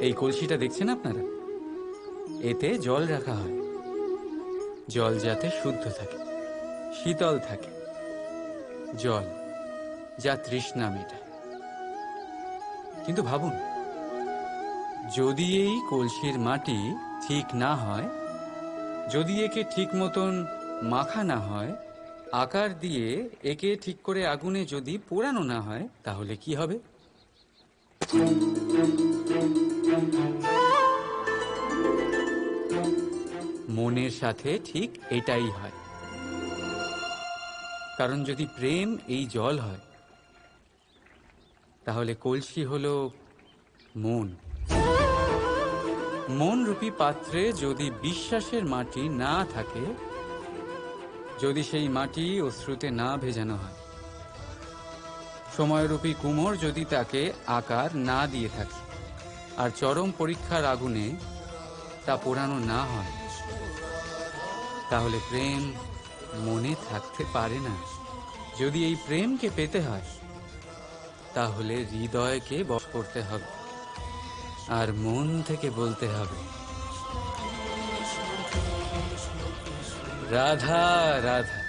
এই কলসিটা দেখছেন আপনারা? এতে জল রাখা হয়। জল যাতে শুদ্ধ থাকে, শীতল থাকে। জল, যা তৃষ্ণা মেটায়। কিন্তু ভাবুন, যদি এই কলসির মাটি ঠিক না হয়, যদি একে ঠিক মতন মাখা না হয়, আকার দিয়ে একে ঠিক করে আগুনে যদি পোড়ানো না হয়, তাহলে কি হবে? মনের সাথে ঠিক এটাই হয়। কারণ যদি প্রেম এই জল হয়, তাহলে কলসি হলো মন। মন রূপী পাত্রে যদি বিশ্বাসের মাটি না থাকে, যদি সেই মাটি অশ্রুতে না ভেজানো হয়, সময়রূপী কুমোর যদি তাকে আকার না দিয়ে থাকে আর চরম পরীক্ষার আগুনে তা পোড়ানো না হয়। তাহলে প্রেম মনে থাকতে পারে না। যদি এই প্রেমকে পেতে হয়, তাহলে হৃদয়কে বশ করতে হবে। আর মন থেকে বলতে হবে, রাধা রাধা।